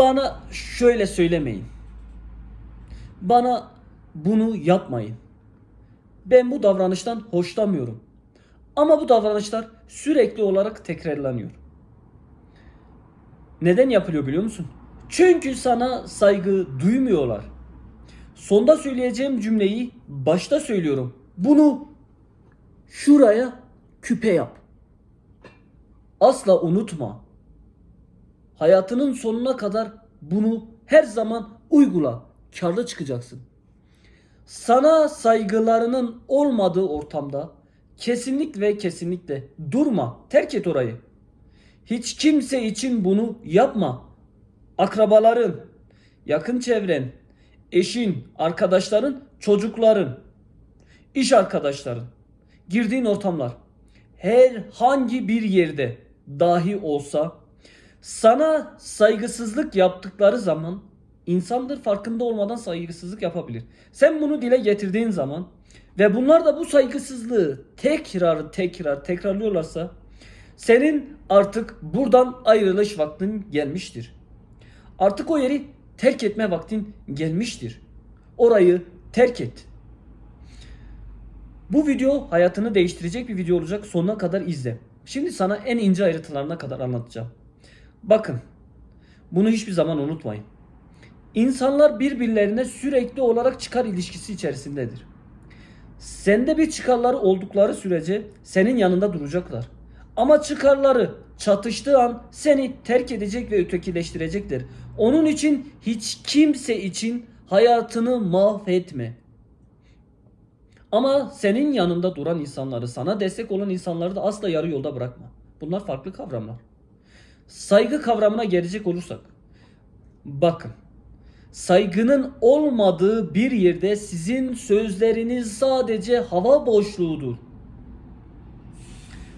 Bana şöyle söylemeyin. Bana bunu yapmayın. Ben bu davranıştan hoşlanmıyorum. Ama bu davranışlar sürekli olarak tekrarlanıyor. Neden yapılıyor biliyor musun? Çünkü sana saygı duymuyorlar. Sonda söyleyeceğim cümleyi başta söylüyorum. Bunu şuraya küpe yap. Asla unutma. Hayatının sonuna kadar bunu her zaman uygula. Karlı çıkacaksın. Sana saygılarının olmadığı ortamda kesinlikle ve kesinlikle durma. Terk et orayı. Hiç kimse için bunu yapma. Akrabaların, yakın çevren, eşin, arkadaşların, çocukların, iş arkadaşların, girdiğin ortamlar herhangi bir yerde dahi olsa sana saygısızlık yaptıkları zaman insandır farkında olmadan saygısızlık yapabilir. Sen bunu dile getirdiğin zaman ve bunlar da bu saygısızlığı tekrar tekrar tekrarlıyorlarsa senin artık buradan ayrılış vaktin gelmiştir. Artık o yeri terk etme vaktin gelmiştir. Orayı terk et. Bu video hayatını değiştirecek bir video olacak. Sonuna kadar izle. Şimdi sana en ince ayrıntılarına kadar anlatacağım. Bakın. Bunu hiçbir zaman unutmayın. İnsanlar birbirlerine sürekli olarak çıkar ilişkisi içerisindedir. Sende bir çıkarları oldukları sürece senin yanında duracaklar. Ama çıkarları çatıştığı an seni terk edecek ve ötekileştirecektir. Onun için hiç kimse için hayatını mahvetme. Ama senin yanında duran insanları, sana destek olan insanları da asla yarı yolda bırakma. Bunlar farklı kavramlar. Saygı kavramına gelecek olursak. Bakın. Saygının olmadığı bir yerde sizin sözleriniz sadece hava boşluğudur.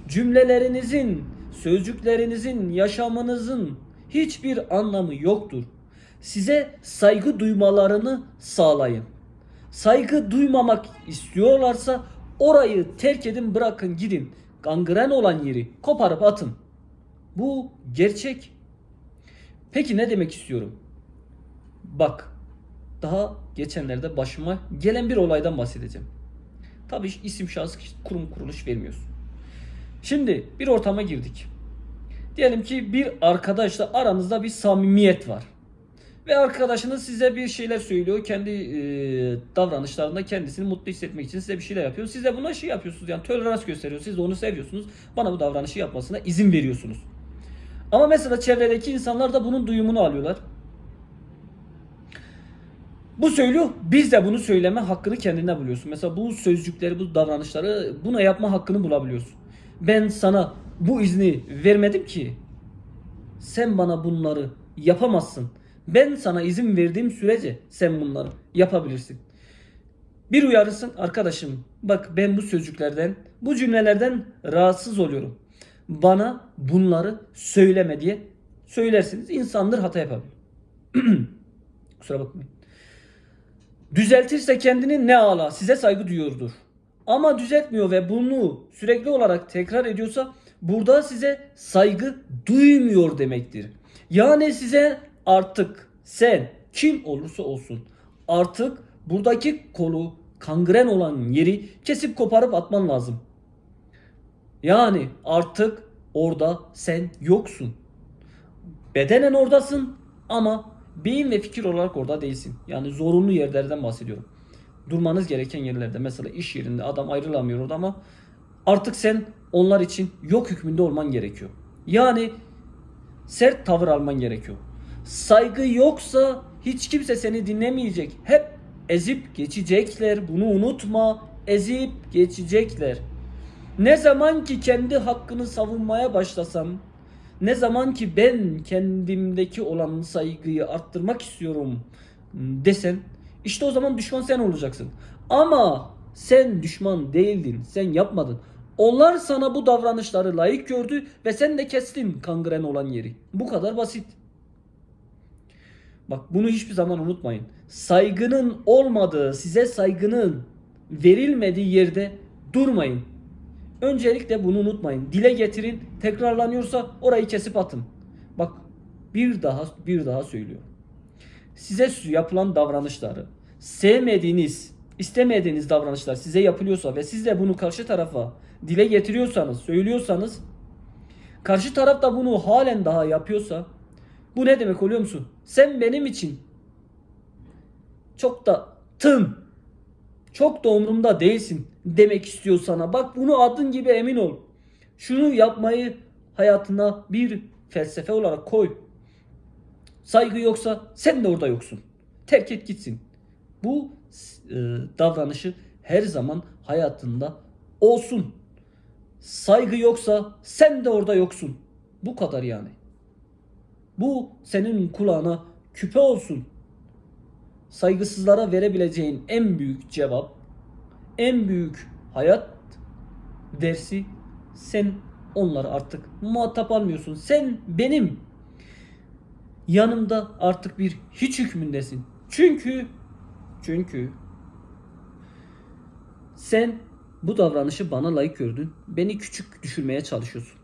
Cümlelerinizin, sözcüklerinizin, yaşamınızın hiçbir anlamı yoktur. Size saygı duymalarını sağlayın. Saygı duymamak istiyorlarsa orayı terk edin bırakın gidin. Gangren olan yeri koparıp atın. Bu gerçek. Peki ne demek istiyorum? Bak daha geçenlerde başıma gelen bir olaydan bahsedeceğim. Tabii isim şahıs kurum kuruluş vermiyorsun. Şimdi bir ortama girdik. Diyelim ki bir arkadaşla aranızda bir samimiyet var. Ve arkadaşınız size bir şeyler söylüyor. Kendi e, davranışlarında kendisini mutlu hissetmek için size bir şeyler yapıyor. Siz de buna şey yapıyorsunuz. Yani tolerans gösteriyorsunuz. Siz de onu seviyorsunuz. Bana bu davranışı yapmasına izin veriyorsunuz. Ama mesela çevredeki insanlar da bunun duyumunu alıyorlar. Bu söylüyor. Biz de bunu söyleme hakkını kendine buluyorsun. Mesela bu sözcükleri, bu davranışları buna yapma hakkını bulabiliyorsun. Ben sana bu izni vermedim ki. Sen bana bunları yapamazsın. Ben sana izin verdiğim sürece sen bunları yapabilirsin. Bir uyarısın arkadaşım. Bak ben bu sözcüklerden, bu cümlelerden rahatsız oluyorum. Bana bunları söyleme diye söylersiniz. İnsandır hata yapabilir. Kusura bakmayın. Düzeltirse kendini ne ala size saygı duyuyordur. Ama düzeltmiyor ve bunu sürekli olarak tekrar ediyorsa burada size saygı duymuyor demektir. Yani size artık sen kim olursa olsun artık buradaki kolu kangren olan yeri kesip koparıp atman lazım. Yani artık orada sen yoksun. Bedenen oradasın ama beyin ve fikir olarak orada değilsin. Yani zorunlu yerlerden bahsediyorum. Durmanız gereken yerlerde mesela iş yerinde adam ayrılamıyor orada ama artık sen onlar için yok hükmünde olman gerekiyor. Yani sert tavır alman gerekiyor. Saygı yoksa hiç kimse seni dinlemeyecek. Hep ezip geçecekler. Bunu unutma. Ezip geçecekler. Ne zaman ki kendi hakkını savunmaya başlasam, ne zaman ki ben kendimdeki olan saygıyı arttırmak istiyorum desen, işte o zaman düşman sen olacaksın. Ama sen düşman değildin, sen yapmadın. Onlar sana bu davranışları layık gördü ve sen de kestin kangren olan yeri. Bu kadar basit. Bak bunu hiçbir zaman unutmayın. Saygının olmadığı, size saygının verilmediği yerde durmayın. Öncelikle bunu unutmayın. Dile getirin. Tekrarlanıyorsa orayı kesip atın. Bak bir daha bir daha söylüyorum. Size yapılan davranışları sevmediğiniz, istemediğiniz davranışlar size yapılıyorsa ve siz de bunu karşı tarafa dile getiriyorsanız, söylüyorsanız karşı taraf da bunu halen daha yapıyorsa bu ne demek oluyor musun? Sen benim için çok da tın, çok da umurumda değilsin demek istiyor sana. Bak bunu adın gibi emin ol. Şunu yapmayı hayatına bir felsefe olarak koy. Saygı yoksa sen de orada yoksun. Terk et gitsin. Bu e, davranışı her zaman hayatında olsun. Saygı yoksa sen de orada yoksun. Bu kadar yani. Bu senin kulağına küpe olsun. Saygısızlara verebileceğin en büyük cevap, en büyük hayat dersi sen onları artık muhatap almıyorsun. Sen benim yanımda artık bir hiç hükmündesin. Çünkü çünkü sen bu davranışı bana layık gördün. Beni küçük düşürmeye çalışıyorsun.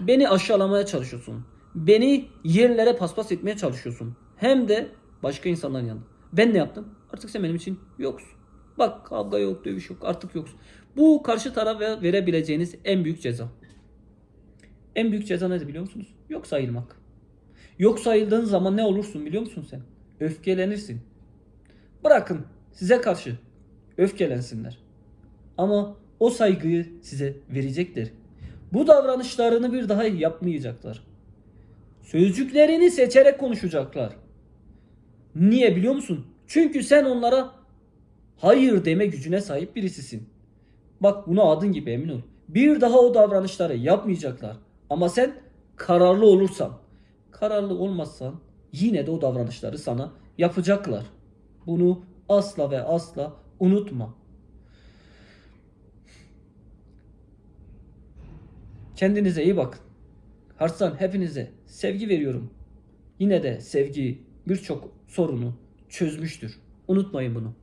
Beni aşağılamaya çalışıyorsun. Beni yerlere paspas etmeye çalışıyorsun. Hem de başka insanların yanında. Ben ne yaptım? Artık sen benim için yoksun. Bak kavga yok, dövüş yok. Artık yoksun. Bu karşı tarafa verebileceğiniz en büyük ceza. En büyük ceza nedir biliyor musunuz? Yok sayılmak. Yok sayıldığın zaman ne olursun biliyor musun sen? Öfkelenirsin. Bırakın size karşı öfkelensinler. Ama o saygıyı size verecektir. Bu davranışlarını bir daha yapmayacaklar. Sözcüklerini seçerek konuşacaklar. Niye biliyor musun? Çünkü sen onlara hayır deme gücüne sahip birisisin. Bak buna adın gibi emin ol. Bir daha o davranışları yapmayacaklar. Ama sen kararlı olursan, kararlı olmazsan yine de o davranışları sana yapacaklar. Bunu asla ve asla unutma. Kendinize iyi bakın. Harsan hepinize sevgi veriyorum. Yine de sevgi birçok sorunu çözmüştür. Unutmayın bunu.